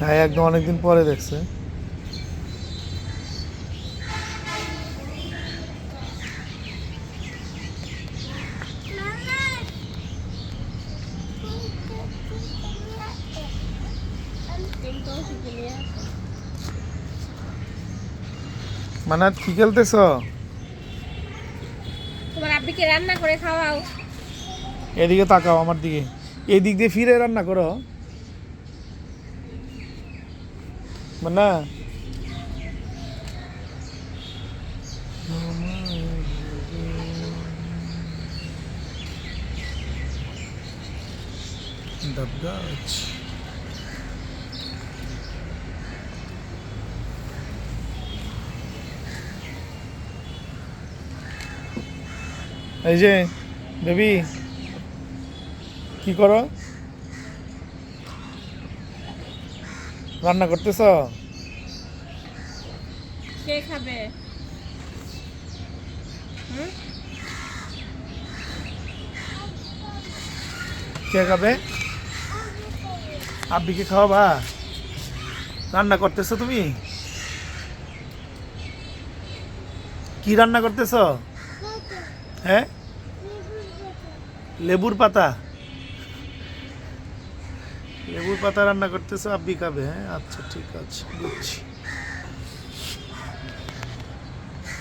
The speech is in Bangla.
হ্যাঁ একদম অনেকদিন পরে দেখছে। মানে কি খেলতেছ? তোমার আব্বিকে রান্না করে খাওয়াও। এদিকে তাকাও আমার দিকে। এই দিক দিয়ে ফিরে রান্না করো। মানে ডাব গাছ। এই যে বেবি। কি করো? রান্না করতেছ? কে খাবে? কে খাবে? আব্বিকে খাওয়াবা? রান্না করতেছো তুমি? কি রান্না করতেছ? হ্যাঁ? লেবুর পাতা? লেবুর পাতা রান্না করতেছো আপনি খাবে হ্যাঁ? আচ্ছা ঠিক আছে বুঝছি।